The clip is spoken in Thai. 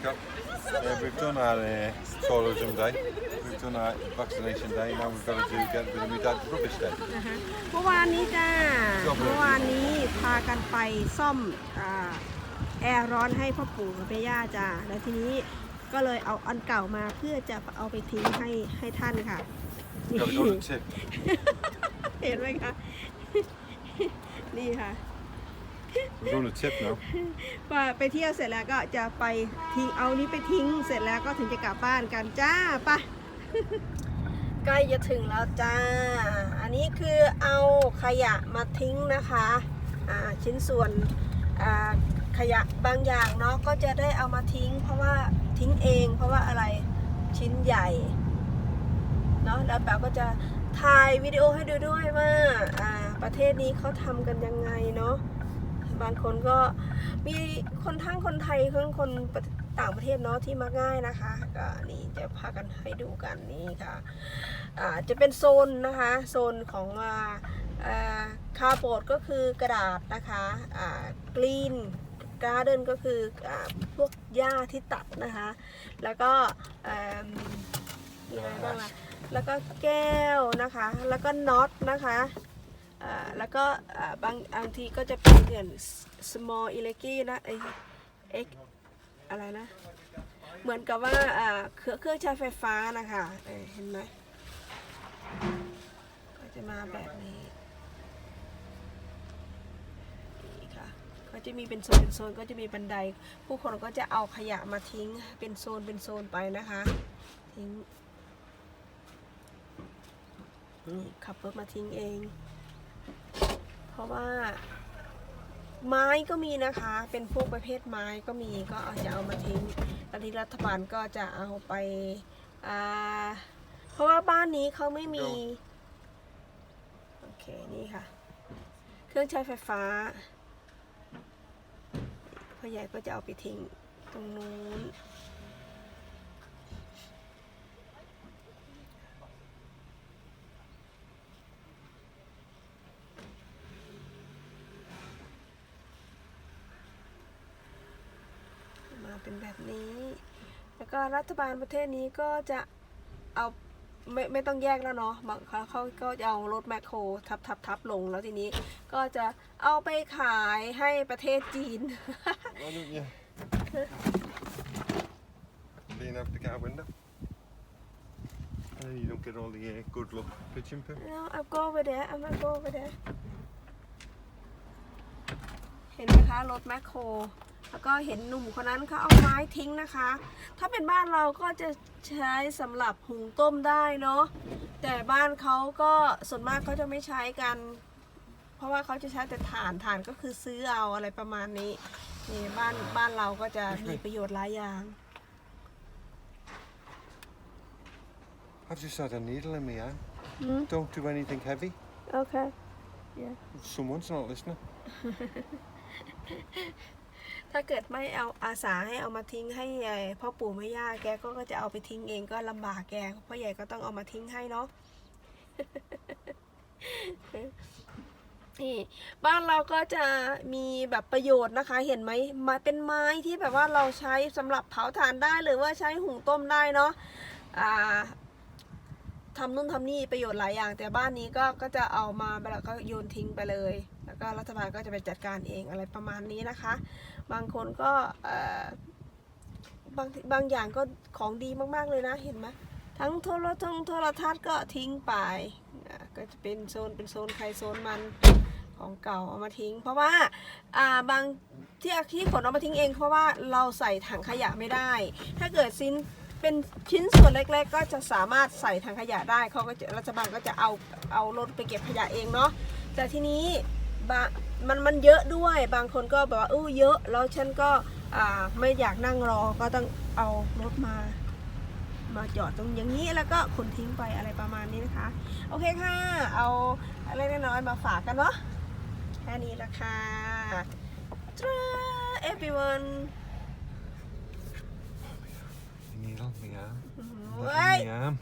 Africa. Uh, we've done our uh, tourism day. We've done our vaccination day. Now we've got to do get rid of my dad's rubbish day. เมื่อวานนี้จ้าครับผมเมื่อวานนี้พากันไปซ่อมอาแอร์ร้อนให้พ่อปู่กับแม่ย่าจ้า แล้วทีนี้ก็เลยเอาอันเก่ามาเพื่อจะเอาไปทิ้งให้ให้ท่านค่ะ Got to go to tip. เห็นไหมคะ นี่ค่ะ We're going to tip now. ว่าไปเที่ยวเสร็จแล้วก็จะไปทิ้งเอานี้ไปทิ้งเสร็จแล้วก็ถึงจะกลับบ้านกันจ้าไปะ ใกล้จะถึงแล้วจ้า อันนี้คือเอาขยะมาทิ้งนะคะอ่าชิ้นส่วนอ่าขยะบางอย่างเนาะก็จะได้เอามาทิ้ง เพราะว่าทิ้งเองเพราะว่าอะไรชิ้นใหญ่เนาะแล้วแป๋วก็จะถ่ายวิดีโอให้ดูด้วยว่าอ่าประเทศนี้เขาทำกันยังไงเนาะ บางคนก็มีคนทั้งคนไทยทั้งคนต่างประเทศเนาะที่มาง่ายนะคะก็นี่จะพากันให้ดูกันนี่ค่ะอ่าจะเป็นโซนนะคะโซนของอคาร์บดก็คือกระดาษนะคะกรีนการ์เดนก็คืออพวกหญ้าที่ตัดนะคะ แล้วก็เอิ่มมีอะไรบ้างล่ะแล้วก็แก้วนะคะ แล้วก็น็อตนะคะ แล้วก็บางบางทีก็จะเป็นเหมือน small e l e g y นะไอ x อะไรนะ เหมือนกับว่าเครื่องเครื่องใช้ไฟฟ้านะคะเเห็นไหมก็จะมาแบบนี้นี่ค่ะก็จะมีเป็นโซนเป็นโซนก็จะมีบันได ผู้คนก็จะเอาขยะมาทิ้งเป็นโซนเป็นโซนไปนะคะ ทิ้งนี่ขับรถมาทิ้งเอง ราะว่า ไม้ก็มีนะคะ เป็นพวกประเภทไม้ก็มีก็เอาจะเอามาทิ้งแล้วที่รัฐบาลก็จะเอาไปอ่าเพราะว่าบ้านนี้เขาไม่มีโอเคนี่ค่ะ เครื่องใช้ไฟฟ้าพ่อใหญ่ก็จะเอาไปทิ้งตรงนู้น มา เป็นแบบนี้ แล้วก็รัฐบาลประเทศนี้ก็จะเอาไม่ไม่ต้องแยกแล้วเนาะบางเขาเขาก็จะเอารถแมคโครทับทับทับลงแล้วทีนี้ก็จะเอาไปขายให้ประเทศจีน Why don't you lean out the car window? And you don't get all the uh, good luck pigeon poo. no I'll go over there I'm gonna go over there เห็นไหมคะรถแมคโคร แล้วก็เห็นหนุ่มคนนั้นเขาเอาไม้ทิ้งนะคะ ถ้าเป็นบ้านเราก็จะใช้สำหรับหุงต้มได้เนาะ แต่บ้านเขาก็ส่วนมากเขาจะไม่ใช้กัน เพราะว่าเขาจะใช้แต่ถ่านถ่านก็คือซื้อเอาอะไรประมาณนี้นี่บ้านบ้านเราก็จะมีประโยชน์หลายอย่าง I've just had a needle in my arm. อืม Don't do anything heavy. โอเค Someone's not listening. ถ้าเกิดไม่เอาอาสาให้เอามาทิ้งให้ไอ้พ่อปู่แม่ย่าแกก็จะเอาไปทิ้งเองก็ลำบากแกพ่อใหญ่ก็ต้องเอามาทิ้งให้เนาะนี่บ้านเราก็จะมีแบบประโยชน์นะคะ เห็นไหมมาเป็นไม้ที่แบบว่าเราใช้สำหรับเผาถ่านได้หรือว่าใช้หุงต้มได้เนาะอ่าทำนู่นทำนี่ประโยชน์หลายอย่าง แต่บ้านนี้ก็ก็จะเอามาแล้วก็โยนทิ้งไปเลย แล้วก็รัฐบาลก็จะไปจัดการเองอะไรประมาณนี้นะคะ บางคนก็บางบางอย่างก็ของดีมากๆเลยนะเห็นไหมทั้งโทรทงโทรทัศน์ก็ทิ้งไปก็จะเป็นโซนเป็นโซนใครโซนมันของเก่าเอามาทิ้ง เพราะว่าอ่าบางที่ที่ขนเอามาทิ้งเอง เพราะว่าเราใส่ถังขยะไม่ได้ ถ้าเกิดสิ้นเป็นชิ้นส่วนเล็กๆ ก็จะสามารถใส่ถังขยะได้เขาก็จะรัฐบาลก็จะเอาเอารถไปเก็บขยะเองเนาะแต่ทีนี้ บะมันมันเยอะด้วยบางคนก็แบบว่าอู้เยอะแล้วฉันก็อ่าไม่อยากนั่งรอก็ต้องเอารถมามาจอดตรงอย่างนี้แล้วก็ขนทิ้งไปอะไรประมาณนี้นะคะ โอเคค่ะ เอาอะไรน้อยๆมาฝากกันเนาะแค่นี้ละค่ะจ้า everyone Needle, my arm. เว้ย My arm.